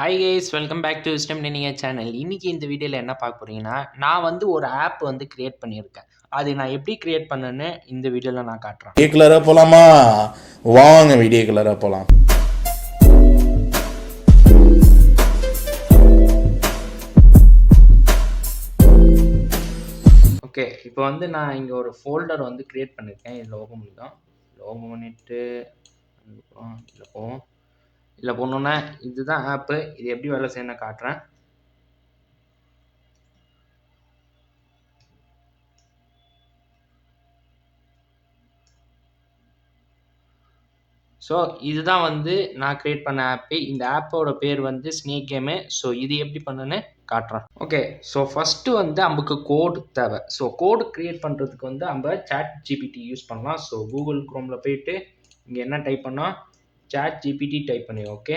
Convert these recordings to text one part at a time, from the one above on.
Hi guys welcome back to Wisdom நீங்கள் channel இன்றைக்கி இந்த வீடியோவில் என்ன பார்க்க போகிறீங்கன்னா நான் வந்து ஒரு ஆப் வந்து க்ரியேட் பண்ணியிருக்கேன். அது நான் எப்படி க்ரியேட் பண்ணேன்னு இந்த வீடியோவில் நான் காட்டுறேன். வீடியோ கலராக போகலாமா வாங்க வீடியோ கலராக போகலாம் ஓகே இப்போ வந்து நான் இங்கே ஒரு ஃபோல்டர் வந்து க்ரியேட் பண்ணியிருக்கேன். இதில் ஓப்பன் இதில் ஓப்பன் பண்ணிவிட்டு அதுக்கப்புறம் இதில் போவோம். இல்லை போனோன்னே இதுதான் ஆப்பு இது எப்படி வேலை செய்யணும் காட்டுறேன். ஸோ இதுதான் வந்து நான் க்ரியேட் பண்ண ஆப்பு இந்த ஆப்போட பேர் வந்து ஸ்னேக் கேமு ஸோ இது எப்படி பண்ணுன்னு காட்டுறேன். ஓகே ஸோ ஃபஸ்ட்டு வந்து நமக்கு கோடு தேவை. ஸோ கோடு க்ரியேட் பண்ணுறதுக்கு வந்து நம்ம சாட் ஜிபிடி யூஸ் பண்ணலாம். ஸோ கூகுள் க்ரோமில் போயிட்டு இங்கே என்ன டைப் பண்ணால் சாட் ஜிபிடி டைப் பண்ணி ஓகே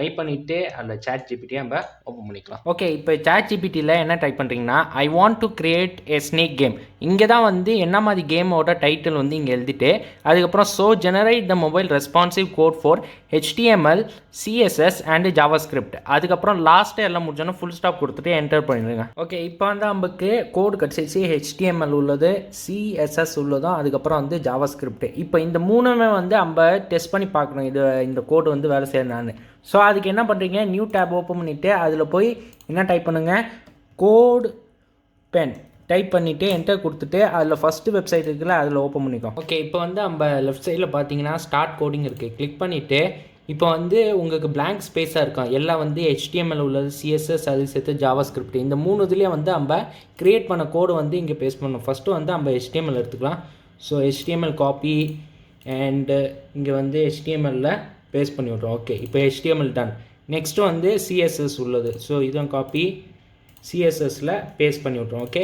டைப் பண்ணிவிட்டு அதில் சாட் ஜிபிடியை நம்ம ஓப்பன் பண்ணிக்கலாம். ஓகே இப்போ சாட் ஜிபிடியில் என்ன டைப் பண்ணுறீங்கன்னா I want to create a snake game இங்கே தான் வந்து என்ன மாதிரி கேமோட டைட்டில் வந்து இங்கே எழுதிட்டு அதுக்கப்புறம் so generate the mobile responsive code for HTML CSS and JavaScript அதுக்கப்புறம் லாஸ்ட்டு எல்லாம் முடிஞ்சோன்னா ஃபுல் ஸ்டாப் கொடுத்துட்டு என்டர் பண்ணிடுங்க. ஓகே இப்போ வந்து நமக்கு கோடு கிடச்சிச்சு ஹெச்டிஎம்எல் உள்ளது சிஎஸ்எஸ் உள்ளதும் அதுக்கப்புறம் வந்து ஜாவா ஸ்கிரிப்ட் இப்போ இந்த மூணுமே வந்து நம்ம டெஸ்ட் பண்ணி பார்க்கணும் இது இந்த கோடு வந்து வேலை செய்யணும்னு ஸோ அதுக்கு என்ன பண்ணுறீங்க நியூ டேப் ஓப்பன் பண்ணிவிட்டு அதில் போய் என்ன டைப் பண்ணுங்கள் கோட் பென் டைப் பண்ணிவிட்டு என்டர் கொடுத்துட்டு அதில் ஃபஸ்ட்டு வெப்சைட் இருக்குல்ல அதில் ஓப்பன் பண்ணிக்கோ. ஓகே இப்போ வந்து நம்ம லெஃப்ட் சைடில் பார்த்தீங்கன்னா ஸ்டார்ட் கோடிங் இருக்குது கிளிக் பண்ணிவிட்டு இப்போ வந்து உங்களுக்கு பிளாங்க் ஸ்பேஸாக இருக்கும். எல்லாம் வந்து ஹெச்டிஎம்எல் உள்ளது சிஎஸ்எஸ் அது சேர்த்து ஜாவா ஸ்கிரிப்ட் இந்த மூணு இதுலேயே வந்து நம்ம க்ரியேட் பண்ண கோடு வந்து இங்கே பேஸ்ட் பண்ணணும். ஃபஸ்ட்டு வந்து நம்ம ஹெச்டிஎம்எல் எடுத்துக்கலாம். ஸோ ஹெச்டிஎம்எல் காப்பி அண்டு இங்கே வந்து ஹெச்டிஎம்எல்லில் பேஸ்ட் பண்ணி விட்றோம் ஓகே இப்போ ஹெச்டிஎம்எல் டன் நெக்ஸ்ட்டு வந்து சிஎஸ்எஸ் உள்ளது. ஸோ இதுவும் காப்பி சிஎஸ்எஸில் பேஸ்ட் பண்ணி விட்றோம் ஓகே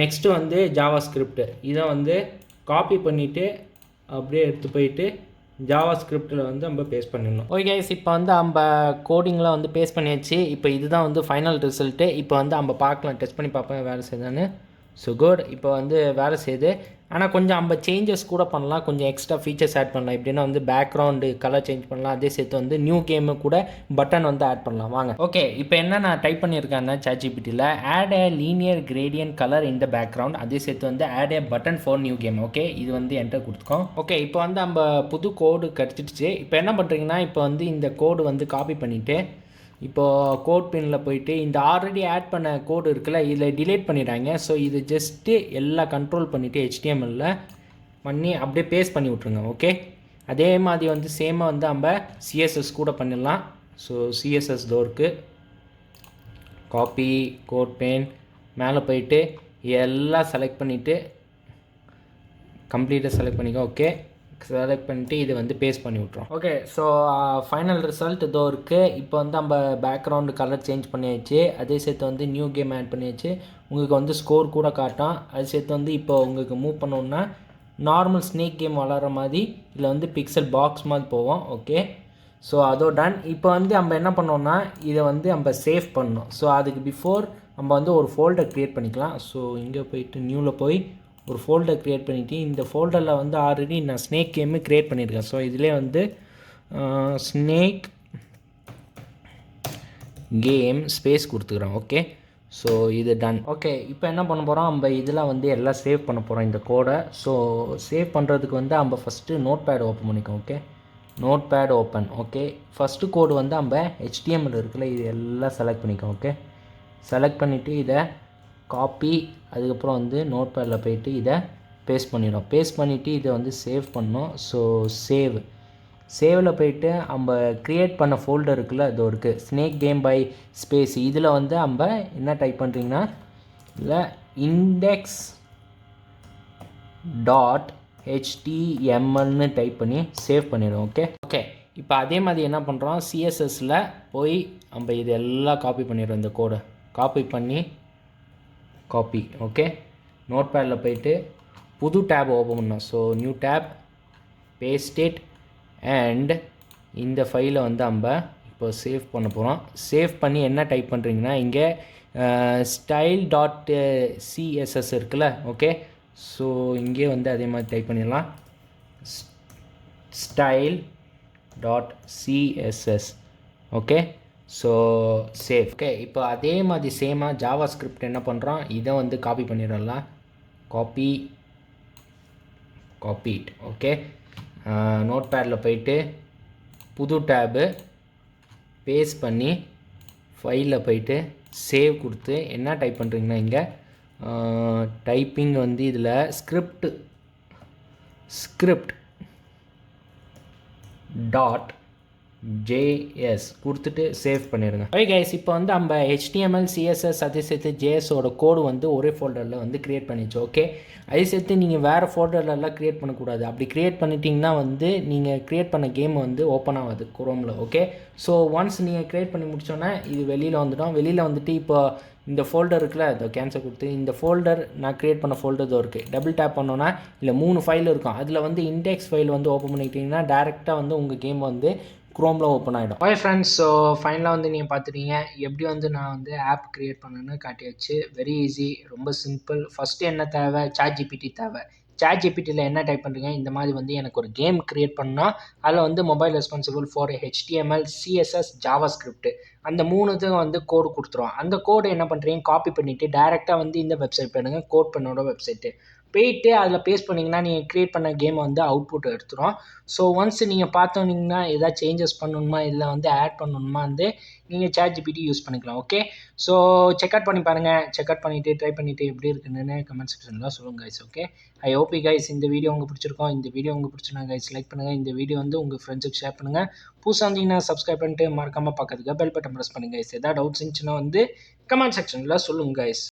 நெக்ஸ்ட்டு வந்து ஜாவா ஸ்கிரிப்ட் இதை வந்து காப்பி பண்ணிவிட்டு அப்படியே எடுத்து போயிட்டு ஜாவா ஸ்கிரிப்டில் வந்து நம்ம பேஸ்ட் பண்ணிடணும். ஓகே இப்போ வந்து நம்ம கோடிங்லாம் வந்து பேஸ்ட் பண்ணியாச்சு. இப்போ இதுதான் வந்து ஃபைனல் ரிசல்ட்டு இப்போ வந்து நம்ம பார்க்கலாம். டெஸ்ட் பண்ணி பார்ப்போம் வேலை செய்தான்னு ஸோ குட் இப்போ வந்து வேலை செய்யுது. ஆனால் கொஞ்சம் நம்ம சேஞ்சஸ் கூட பண்ணலாம். கொஞ்சம் எக்ஸ்ட்ரா ஃபீச்சர்ஸ் ஆட் பண்ணலாம். எப்படின்னா வந்து பேக்ரவுண்டு கலர் சேஞ்ச் பண்ணலாம். அதே சேர்த்து வந்து நியூ கேமு கூட பட்டன் வந்து ஆட் பண்ணலாம். வாங்க. ஓகே இப்போ என்ன நான் டைப் பண்ணியிருக்கேன்னா சாட்ஜிபிட்டியில் add a linear gradient colour இந்த பேக்ரவுண்ட் அதே சேர்த்து வந்து add a button for new game okay இது வந்து என்டர் கொடுத்துக்கோம். ஓகே இப்போ வந்து நம்ம புது கோடு கிடச்சிடுச்சு. இப்போ என்ன பண்ணுறீங்கன்னா இப்போ வந்து இந்த கோடு வந்து காப்பி பண்ணிவிட்டு இப்போது கோட் பின்னில் போயிட்டு இந்த ஆல்ரெடி ஆட் பண்ண கோடு இருக்குல்ல இதில் டிலேட் பண்ணிடுறாங்க ஸோ இது ஜஸ்ட்டு எல்லாம் கண்ட்ரோல் பண்ணிவிட்டு ஹெச்டிஎம்எல்ல பண்ணி அப்படியே பேஸ்ட் பண்ணி விட்ருங்க ஓகே அதே மாதிரி வந்து சேமாக வந்து நம்ம சிஎஸ்எஸ் கூட பண்ணிடலாம். ஸோ சிஎஸ்எஸ் டோருக்கு காப்பி கோட் பெயின் மேலே போயிட்டு எல்லாம் செலக்ட் பண்ணிவிட்டு கம்ப்ளீட்டாக செலக்ட் பண்ணிக்கோ ஓகே செலக்ட் பண்ணிட்டு இது வந்து பேஸ்ட் பண்ணி விட்றோம் ஓகே ஸோ ஃபைனல் ரிசல்ட் இதோ இருக்குது இப்போ வந்து நம்ம பேக்ரவுண்டு கலர் சேஞ்ச் பண்ணியாச்சு. அதே சேர்த்து வந்து நியூ கேம் ஆட் பண்ணியாச்சு. உங்களுக்கு வந்து ஸ்கோர் கூட காட்டும். அது சேர்த்து வந்து இப்போ உங்களுக்கு மூவ் பண்ணோன்னா நார்மல் ஸ்னேக் கேம் விளாட்ற மாதிரி இதில் வந்து பிக்சல் பாக்ஸ் மாதிரி போவோம். ஓகே ஸோ அதோ டன் இப்போ வந்து நம்ம என்ன பண்ணோம்னா இதை வந்து நம்ம சேவ் பண்ணணும். ஸோ அதுக்கு பிஃபோர் நம்ம வந்து ஒரு ஃபோல்டர் க்ரியேட் பண்ணிக்கலாம். ஸோ இங்கே போயிட்டு நியூவில் போய் ஒரு ஃபோல்டர் க்ரியேட் பண்ணிவிட்டு இந்த ஃபோல்டரில் வந்து ஆல்ரெடி நான் ஸ்னேக் கேமு க்ரியேட் பண்ணியிருக்கேன் ஸோ இதிலே வந்து ஸ்னேக் கேம் ஸ்பேஸ் கொடுத்துக்கிறோம் ஓகே ஸோ இது டன் ஓகே இப்போ என்ன பண்ண போகிறோம் நம்ம இதில் வந்து எல்லாம் சேவ் பண்ண போகிறோம் இந்த கோடை ஸோ சேவ் பண்ணுறதுக்கு வந்து நம்ம first notepad open பண்ணிக்கோம். Okay notepad open okay first code வந்து நம்ம ஹெச்டிஎம்எல் இருக்குல்ல இது எல்லாம் செலக்ட் பண்ணிக்கோம். ஓகே செலக்ட் பண்ணிவிட்டு இதை காப்பி அதுக்கப்புறம் வந்து நோட் பேடில் போயிட்டு இதை பேஸ்ட் பண்ணிடும் பேஸ்ட் பண்ணிவிட்டு இதை வந்து சேவ் பண்ணோம் ஸோ சேவ் சேவில் போயிட்டு நம்ம க்ரியேட் பண்ண ஃபோல்டர் இருக்குல்ல இது இருக்குது ஸ்னேக் கேம் பை ஸ்பேஸ் இதில் வந்து நம்ம என்ன டைப் பண்ணுறீங்கன்னா இல்லை இண்டெக்ஸ் டாட் ஹெச்டிஎம்எல்னு டைப் பண்ணி சேவ் பண்ணிடும் ஓகே ஓகே இப்போ அதே மாதிரி என்ன பண்ணுறோம் சிஎஸ்எஸில் போய் நம்ம இது எல்லாம் காப்பி பண்ணிடுறோம் இந்த கோடை காப்பி பண்ணி காப்பி ஓகே நோட் பேடில் போயிட்டு புது டேப் ஓப்பன் பண்ணோம் so new tab pasted and இந்த ஃபைலை வந்து நம்ம இப்போ சேவ் பண்ண போகிறோம் சேவ் பண்ணி என்ன டைப் பண்ணுறீங்கன்னா இங்கே ஸ்டைல் டாட் சிஎஸ்எஸ் இருக்குல்ல? ஓகே ஸோ இங்கே வந்து அதே மாதிரி டைப் பண்ணிடலாம். Style dot CSS okay so save okay இப்போ அதே மாதிரி சேமாக ஜாவா ஸ்கிரிப்ட் என்ன பண்ணுறோம் இதை வந்து காப்பி பண்ணிடலாம் காப்பி காப்பிட் ஓகே நோட் பேடில் போயிட்டு புது டேபு பேஸ்ட் பண்ணி ஃபைலில் போயிட்டு சேவ் கொடுத்து என்ன டைப் பண்ணுறீங்கன்னா இங்கே டைப்பிங் வந்து இதில் ஸ்கிரிப்ட் ஸ்கிரிப்ட் டாட் ஜேஎஸ் கொடுத்துட்டு சேவ் பண்ணிடுங்க ஓகே கைஸ் இப்போ வந்து நம்ம ஹெச்டிஎம்எல் சிஎஸ்எஸ் அதே சேர்த்து ஜேஎஸோட கோடு வந்து ஒரே ஃபோல்டரில் வந்து க்ரியேட் பண்ணிச்சு ஓகே அதே சேர்த்து நீங்கள் வேறு ஃபோல்டர்லலாம் க்ரியேட் பண்ணக்கூடாது. அப்படி க்ரியேட் பண்ணிட்டீங்கன்னா வந்து நீங்கள் க்ரியேட் பண்ண கேம் வந்து ஓப்பன் ஆகாது குரோமில் ஓகே ஸோ ஒன்ஸ் நீங்கள் க்ரியேட் பண்ணி முடிச்சோன்னே இது வெளியில் வந்துடும். வெளியில் வந்துட்டு இப்போ இந்த ஃபோல்டர் இருக்குல்ல இதை கேன்சல் கொடுத்து இந்த ஃபோல்டர் நான் க்ரியேட் பண்ண ஃபோல்டர் தான் இருக்குது டபுள் டேப் பண்ணோன்னா இல்லை மூணு ஃபைல் இருக்கும். அதில் வந்து இண்டெக்ஸ் ஃபைல் வந்து ஓப்பன் பண்ணிக்கிட்டிங்கன்னா டேரெக்டாக வந்து உங்கள் கேம் வந்து குரோமில் ஓப்பன் ஆகிடும் ஓகே ஃப்ரெண்ட்ஸ் ஸோ ஃபைனலாக வந்து நீங்கள் பார்த்துட்டீங்க எப்படி வந்து நான் வந்து ஆப் க்ரியேட் பண்ணேன்னு காட்டியாச்சு. வெரி ஈஸி ரொம்ப சிம்பிள் ஃபஸ்ட்டு என்ன தேவை? சாட் ஜிபிடி தேவை. சாட் ஜிபிடியில் என்ன டைப் பண்ணுறீங்க இந்த மாதிரி வந்து எனக்கு ஒரு கேம் க்ரியேட் பண்ணால் அதில் வந்து mobile responsible for HTML CSS JavaScript அந்த மூணு இதுவும் வந்து கோடு கொடுத்துரும். அந்த கோடு என்ன பண்ணுறீங்க காப்பி பண்ணிவிட்டு டேரெக்டாக வந்து இந்த வெப்சைட் பண்ணுங்கள் கோட் பண்ணோட வெப்சைட்டு போயிட்டு அதில் பேஸ்ட் பண்ணிங்கன்னா நீங்கள் க்ரியேட் பண்ண கேமை வந்து அவுட்புட் எடுத்துரும். ஸோ ஒன்ஸ் நீங்கள் பார்த்தோன்னீங்கன்னா எதாவது சேஞ்சஸ் பண்ணணுமா இல்லை வந்து ஆட் பண்ணணுமா வந்து நீங்கள் சேட் ஜிபிடி யூஸ் பண்ணிக்கலாம் ஓகே ஸோ செக் அவுட் பண்ணி பாருங்கள் செக் அவுட் பண்ணிவிட்டு ட்ரை பண்ணிவிட்டு எப்படி இருக்குன்னு கமெண்ட் செக்ஷனில் சொல்லுங்கள் கைஸ் ஓகே ஐ ஓபி கைஸ் இந்த வீடியோ உங்களுக்கு பிடிச்சிருக்கோம். இந்த வீடியோ உங்களுக்கு பிடிச்சிருந்தா கைஸ் லைக் பண்ணுங்கள் இந்த வீடியோ வந்து உங்கள் ஃப்ரெண்ட்ஸுக்கு ஷேர் பண்ணுங்கள் புதுசாக வந்தீங்கன்னா சப்ஸ்கிரைப் பண்ணிட்டு மறக்காமல் பார்க்கறதுக்கு பெல் பட்டன் ப்ரெஸ் பண்ணுங்கள் கைஸ் எதாவது டவுட்ஸ் இருந்துச்சுன்னா வந்து கமெண்ட் செக்ஷனில் சொல்லுங்கள் கைஸ்